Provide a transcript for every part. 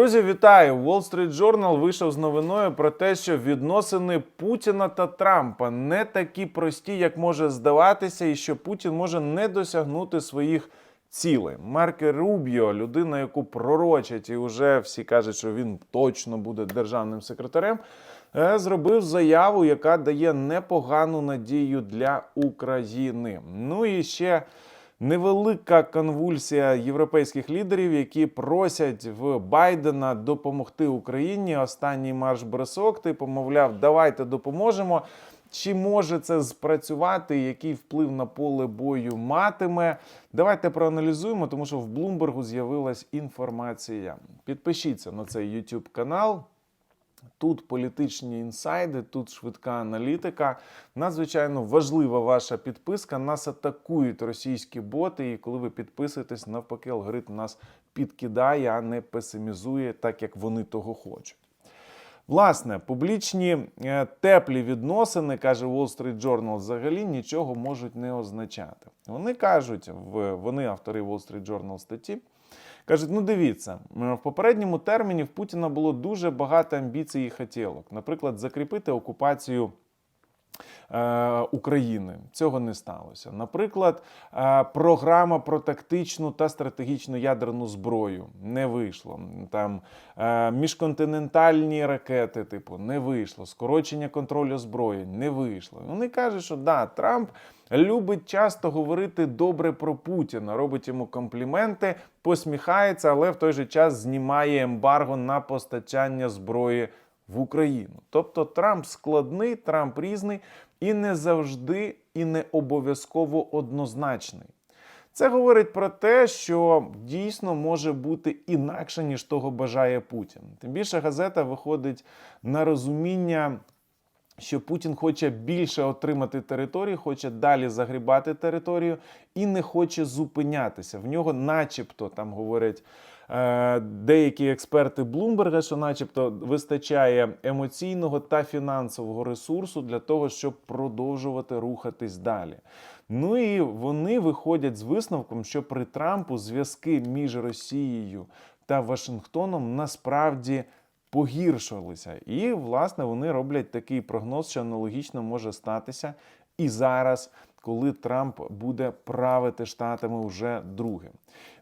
Друзі, вітаю! Wall Street Journal вийшов з новиною про те, що відносини Путіна та Трампа не такі прості, як може здаватися, і що Путін може не досягнути своїх цілей. Марко Рубіо, людина, яку пророчать, і вже всі кажуть, що він точно буде державним секретарем. е, Зробив заяву, яка дає непогану надію для України. Ну і ще невелика конвульсія європейських лідерів, які просять в Байдена допомогти Україні. Останній марш бросок, типу, мовляв, давайте допоможемо. Чи може це спрацювати? Який вплив на поле бою матиме? Давайте проаналізуємо, тому що в Блумбергу з'явилась інформація. Підпишіться на цей YouTube канал. Тут політичні інсайди, тут швидка аналітика. Надзвичайно важлива ваша підписка. Нас атакують російські боти, і коли ви підписуєтесь, навпаки, алгоритм нас підкидає, а не песимізує, так як вони того хочуть. Власне, публічні е, теплі відносини, каже Wall Street Journal, взагалі нічого можуть не означати. Вони кажуть, вони автори Wall Street Journal статті, кажуть: ну дивіться, в попередньому терміні в Путіна було дуже багато амбіцій і хотілок. Наприклад, закріпити окупацію. Е, України цього не сталося. Наприклад, е, програма про тактичну та стратегічну ядерну зброю не вийшло. Там е, міжконтинентальні ракети, типу, не вийшло. Скорочення контролю зброї не вийшло. Вони кажуть, що да, Трамп любить часто говорити добре про Путіна, робить йому компліменти, посміхається, але в той же час знімає ембарго на постачання зброї в Україну. Тобто Трамп складний, Трамп різний і не завжди і не обов'язково однозначний. Це говорить про те, що дійсно може бути інакше, ніж того бажає Путін. Тим більше газета виходить на розуміння. Що Путін хоче більше отримати території, хоче далі загрібати територію і не хоче зупинятися. В нього, начебто, там говорять деякі експерти Блумберга, що, начебто, вистачає емоційного та фінансового ресурсу для того, щоб продовжувати рухатись далі. Ну і вони виходять з висновком, що при Трампу зв'язки між Росією та Вашингтоном насправді погіршувалися. І, власне, вони роблять такий прогноз, що аналогічно може статися і зараз, коли Трамп буде правити штатами вже другим.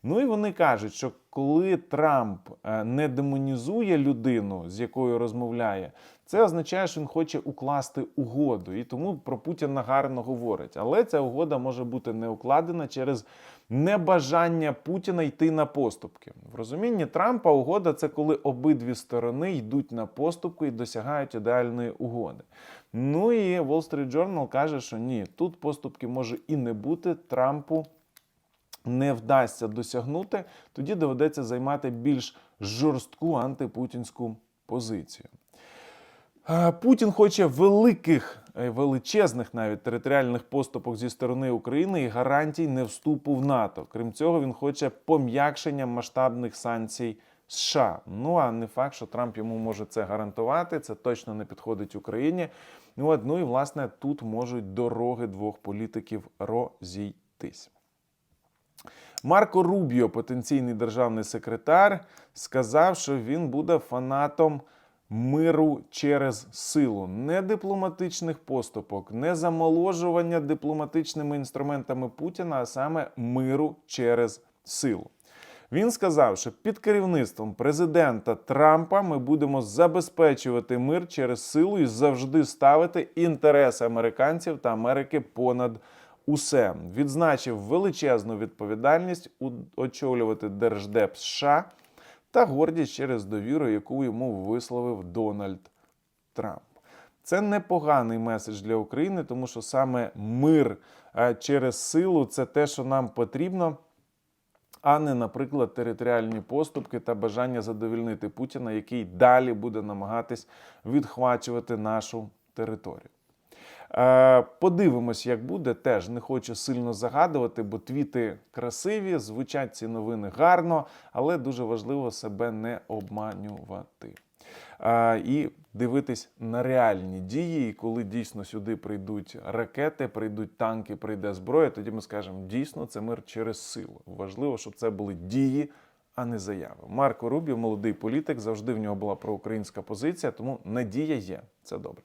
Ну і вони кажуть, що коли Трамп е, не демонізує людину, з якою розмовляє, це означає, що він хоче укласти угоду, і тому про Путіна гарно говорить. Але ця угода може бути не укладена через небажання Путіна йти на поступки. В розумінні Трампа угода це коли обидві сторони йдуть на поступки і досягають ідеальної угоди. Ну і Wall Street Journal каже, що ні, тут поступки може і не бути. Трампу не вдасться досягнути, тоді доведеться займати більш жорстку антипутінську позицію. Е, Путін хоче великих, величезних навіть територіальних поступок зі сторони України і гарантій не вступу в НАТО. Крім цього, він хоче пом'якшення масштабних санкцій США. Ну а не факт, що Трамп йому може це гарантувати. Це точно не підходить Україні. Ну, от, ну і власне тут можуть дороги двох політиків розійтись. Марко Рубіо, потенційний державний секретар, сказав, що він буде фанатом миру через силу, не дипломатичних поступок, не замоложування дипломатичними інструментами Путіна, а саме миру через силу. Він сказав, що під керівництвом президента Трампа ми будемо забезпечувати мир через силу і завжди ставити інтереси американців та Америки понад усе. Відзначив величезну відповідальність очолювати Держдеп США та гордість через довіру, яку йому висловив Дональд Трамп. Це непоганий меседж для України, тому що саме мир е, через силу це те, що нам потрібно а не, наприклад, територіальні поступки та бажання задовільнити Путіна, який далі буде намагатись відхвачувати нашу територію. Е, Подивимось, як буде. Теж не хочу сильно загадувати, бо твіти красиві, звучать ці новини гарно, але дуже важливо себе не обманювати. Е, І дивитись на реальні дії. І коли дійсно сюди прийдуть ракети, прийдуть танки, прийде зброя, тоді ми скажемо, дійсно це мир через силу. Важливо, щоб це були дії, а не заяви. Марко Рубіо, молодий політик, завжди в нього була проукраїнська позиція, тому надія є. Це добре.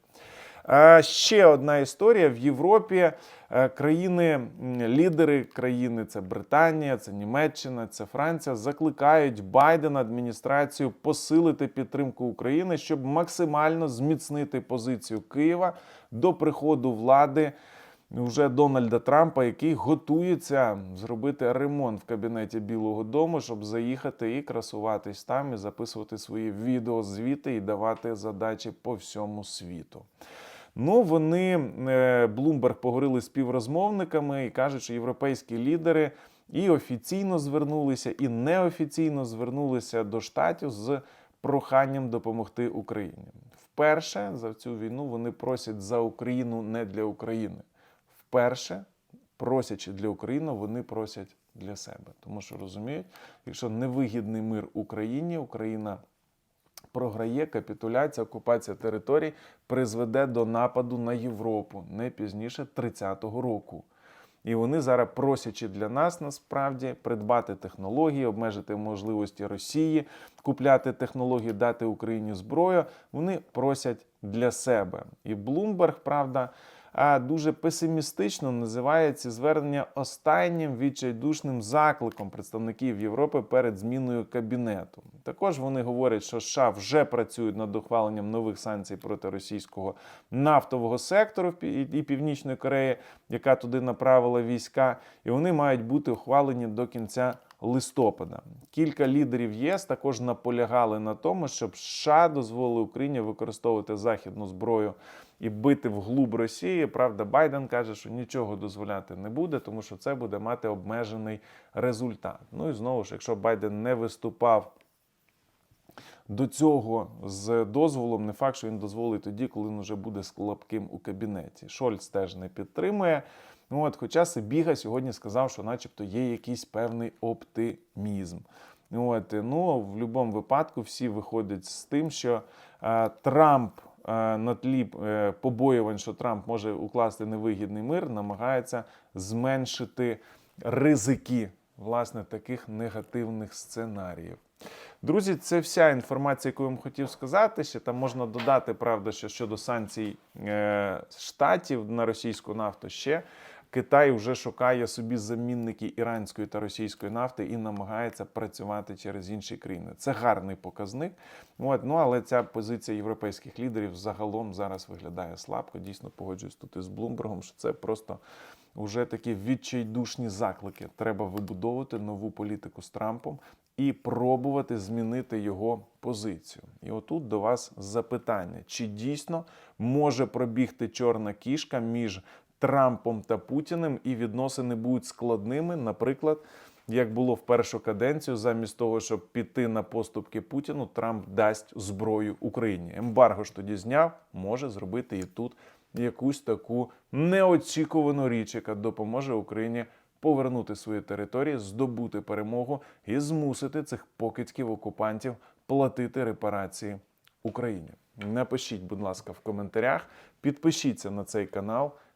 Е, Ще одна історія в Європі. е, Країни, лідери країни, це Британія, це Німеччина, це Франція, закликають Байдена адміністрацію посилити підтримку України, щоб максимально зміцнити позицію Києва до приходу влади вже Дональда Трампа, який готується зробити ремонт в кабінеті Білого Дому, щоб заїхати і красуватись там, і записувати свої відеозвіти і давати задачі по всьому світу. Ну, вони Bloomberg поговорили з співрозмовниками і кажуть, що європейські лідери і офіційно звернулися, і неофіційно звернулися до штатів з проханням допомогти Україні. Вперше за цю війну вони просять за Україну не для України. Вперше, просячи для України, вони просять для себе. Тому що розуміють, якщо невигідний мир Україні, Україна програє капітуляція, окупація територій призведе до нападу на Європу не пізніше 30-го року. І вони зараз просячи для нас насправді придбати технології, обмежити можливості Росії, купляти технології, дати Україні зброю. Вони просять для себе. І Блумберг, правда, дуже песимістично називає ці звернення останнім відчайдушним закликом представників Європи перед зміною кабінету. Також вони говорять, що США вже працюють над ухваленням нових санкцій проти російського нафтового сектору і Північної Кореї, яка туди направила війська, і вони мають бути ухвалені до кінця листопада. Кілька лідерів ЄС також наполягали на тому, щоб США дозволили Україні використовувати західну зброю і бити вглуб Росії. Правда, Байден каже, що нічого дозволяти не буде, тому що це буде мати обмежений результат. Ну і знову ж, якщо Байден не виступав до цього з дозволом, не факт, що він дозволить тоді, коли він вже буде слабким у кабінеті. Шольц теж не підтримує. Ну, от, хоча Сибіга сьогодні сказав, що начебто є якийсь певний оптимізм. От, ну, в будь-якому випадку всі виходять з тим, що е, Трамп е, на тлі е, побоювань, що Трамп може укласти невигідний мир, намагається зменшити ризики власне таких негативних сценаріїв. Друзі, це вся інформація, яку я вам хотів сказати. Ще там можна додати, правда, що щодо санкцій е, штатів на російську нафту ще. Китай вже шукає собі замінники іранської та російської нафти і намагається працювати через інші країни. Це гарний показник. От, ну але ця позиція європейських лідерів загалом зараз виглядає слабко. Дійсно, погоджуюсь тут із Блумбергом, що це просто вже такі відчайдушні заклики. Треба вибудовувати нову політику з Трампом і пробувати змінити його позицію. І отут до вас запитання: чи дійсно може пробігти чорна кішка між Трампом та Путіним, і відносини будуть складними, наприклад. Як було в першу каденцію, замість того, щоб піти на поступки Путіну, Трамп дасть зброю Україні. Ембарго ж тоді зняв, може зробити і тут якусь таку неочікувану річ, яка допоможе Україні повернути свої території, здобути перемогу і змусити цих покидьків окупантів платити репарації Україні. Напишіть, будь ласка, в коментарях, підпишіться на цей канал,